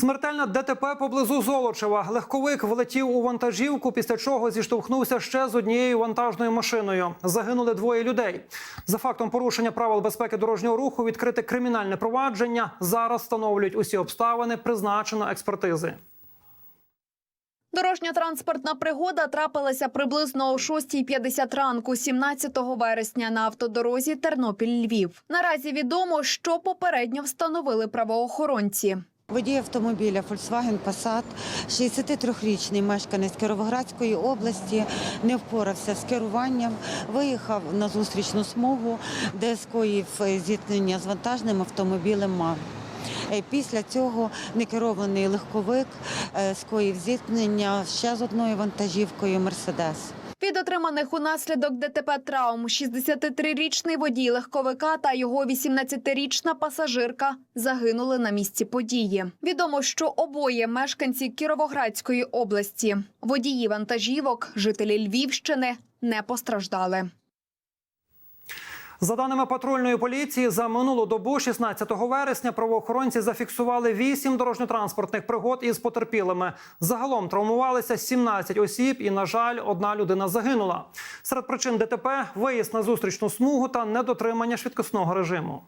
Смертельне ДТП поблизу Золочева. Легковик влетів у вантажівку, після чого зіштовхнувся ще з однією вантажною машиною. Загинули двоє людей. За фактом порушення правил безпеки дорожнього руху відкрите кримінальне провадження. Зараз встановлюють усі обставини, призначено експертизи. Дорожньо-транспортна пригода трапилася приблизно о 6.50 ранку, 17 вересня на автодорозі Тернопіль-Львів. Наразі відомо, що попередньо встановили правоохоронці. Водій автомобіля Volkswagen Passat, 63-річний мешканець Кіровоградської області, не впорався з керуванням, виїхав на зустрічну смугу, де скоїв зіткнення з вантажним автомобілем МАВ. Е, Після цього некерований легковик е, скоїв зіткнення ще з одною вантажівкою Мерседес. Від отриманих унаслідок ДТП травм 63-річний водій легковика та його 18-річна пасажирка загинули на місці події. Відомо, що обоє мешканці Кіровоградської області. Водії вантажівок, жителі Львівщини, не постраждали. За даними патрульної поліції, за минулу добу, 16 вересня, правоохоронці зафіксували 8 дорожньо-транспортних пригод із потерпілими. Загалом травмувалися 17 осіб, і, на жаль, одна людина загинула. Серед причин ДТП – виїзд на зустрічну смугу та недотримання швидкісного режиму.